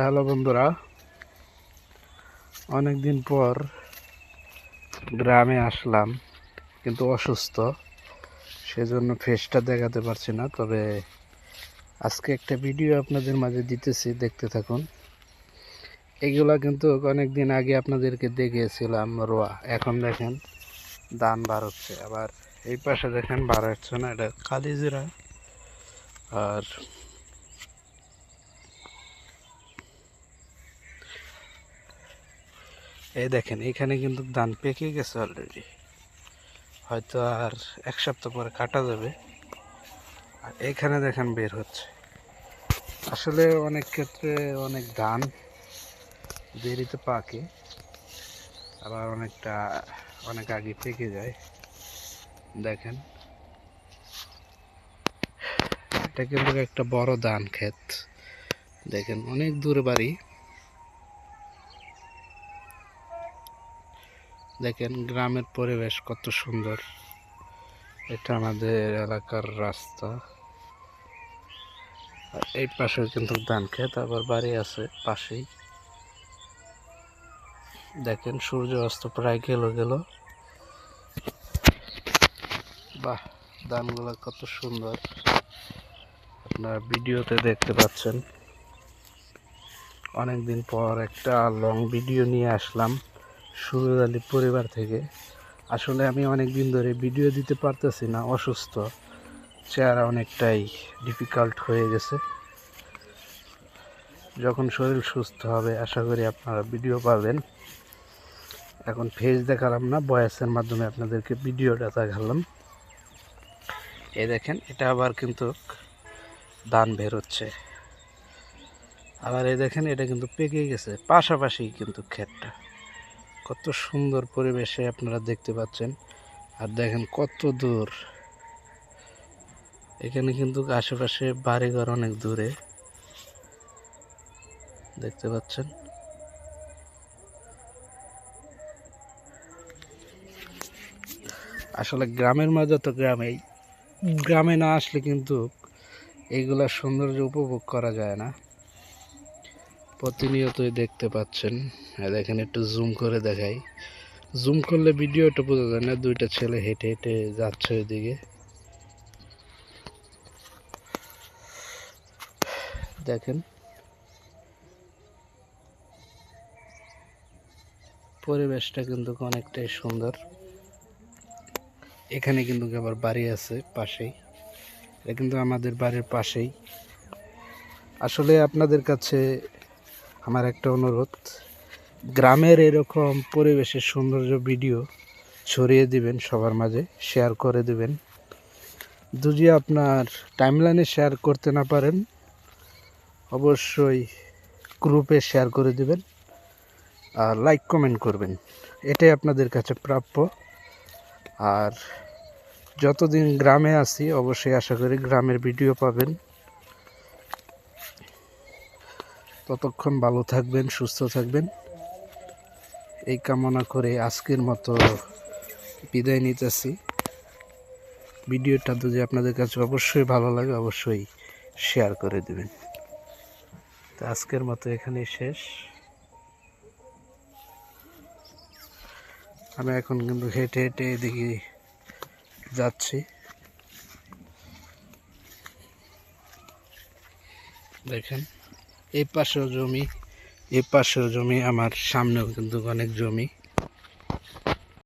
Hello বন্ধুরা। অনেক দিন পর গ্রামে আসলাম, কিন্তু অসুস্থ, সেজন্য ফেসটা দেখাতে পারছি না, তবে আজকে একটা ভিডিও আপনাদের মাঝে দিতেছি, দেখতে থাকুন। এগুলা কিন্তু অনেক দিন আগে আপনাদেরকে দেখিয়েছিলাম, রোয়া। এখন দেখেন, ধান বার হচ্ছে। আবার এই পাশে দেখেন, বার হচ্ছে না, এটা কালিজিরা। আর এই দেখেন, এখানে কিন্তু ধান পেকে গেছে অলরেডি হয়তো আর এক সপ্তাহ পরে কাটা যাবে। আর এখানে দেখেন বের হচ্ছে। আসলে অনেক ক্ষেত্রে অনেক ধান দেরিতে পাকে, আবার অনেকটা, অনেক আগে পেকে যায়। দেখেন। এটা কিন্তু একটা বড় ধান ক্ষেত। দেখেন, অনেক দূরে বাড়ি। দেখেন গ্রামের পরিবেশ কত সুন্দর। এটা আমাদের এলাকার রাস্তা। এই পাশে কিন্তু ধান ক্ষেত, আবার বাড়ি আছে পাশেই। দেখেন সূর্য অস্ত প্রায় গেল গেল। বাহ, ধানগুলো কত সুন্দর। আপনার ভিডিওতে দেখতে পাচ্ছেন। অনেকদিন পর একটা লং ভিডিও নিয়ে আসলাম। সুরজ আলী পরিবার থেকে। আসলে আমি অনেক দিন ধরে ভিডিও দিতে পারতেছি না, অসুস্থ। চেহারা অনেকটাই ডিফিকাল্ট হয়ে গেছে। যখন শরীর সুস্থ হবে, আশা করি আপনারা ভিডিও পাবেন। এখন ফেস দেখালাম না, বয়সের মাধ্যমে আপনাদেরকে ভিডিওটা দেখালাম। এই দেখেন, এটা আবার কিন্তু ধান বেরোচ্ছে আবার এই দেখেন, এটা কিন্তু পেকে গেছে, পাশাপাশি কিন্তু ক্ষেতটা। কত সুন্দর পরিবেশে আপনারা দেখতে পাচ্ছেন। আর দেখেন কত দূর। এখানে কিন্তু আশেপাশে বাড়িঘর অনেক দূরে। দেখতে পাচ্ছেন? আসলে গ্রামের মাঝে তো গ্রামেই। গ্রামে না আসলে কিন্তু এইগুলা সৌন্দর্য উপভোগ করা যায় না। প্রতিনিয়তই দেখতে পাচ্ছেন। দেখেন একটু জুম করে দেখাই। জুম করলে ভিডিওটা বোঝা যায় না, দুইটা ছেলে হেঁটে হেঁটে যাচ্ছে ওইদিকে। দেখেন। পরিবেশটা কিন্তু অনেকটাই সুন্দর। এখানে কিন্তু আবার বাড়ি আছে পাশেই। এটা কিন্তু আমাদের বাড়ির পাশেই। আসলে আপনাদের কাছে আমার একটা অনুরোধ, গ্রামের এরকম পরিবেশের সৌন্দর্য ভিডিও ছড়িয়ে দিবেন সবার মাঝে শেয়ার করে দিবেন। যদি আপনার টাইমলাইনে শেয়ার করতে না পারেন, অবশ্যই গ্রুপে শেয়ার করে দিবেন আর লাইক কমেন্ট করবেন। এটাই আপনাদের কাছে প্রাপ্য। আর যতদিন গ্রামে আছি, অবশ্যই আশা করি গ্রামের ভিডিও পাবেন। ততক্ষণ ভালো থাকবেন, সুস্থ থাকবেন। এই কামনা করে আজকের মতো বিদায় নিতেছি। ভিডিওটা যদি আপনাদের কাছে অবশ্যই ভালো লাগে, অবশ্যই শেয়ার করে দেবেন। তো আজকের মতো এখানেই শেষ। আমি এখন কিন্তু হেঁটে হেঁটে এদিকে যাচ্ছি। দেখেন। এই পাশেও জমি এই পাশেও জমি আমার সামনেও কিন্তু অনেক জমি।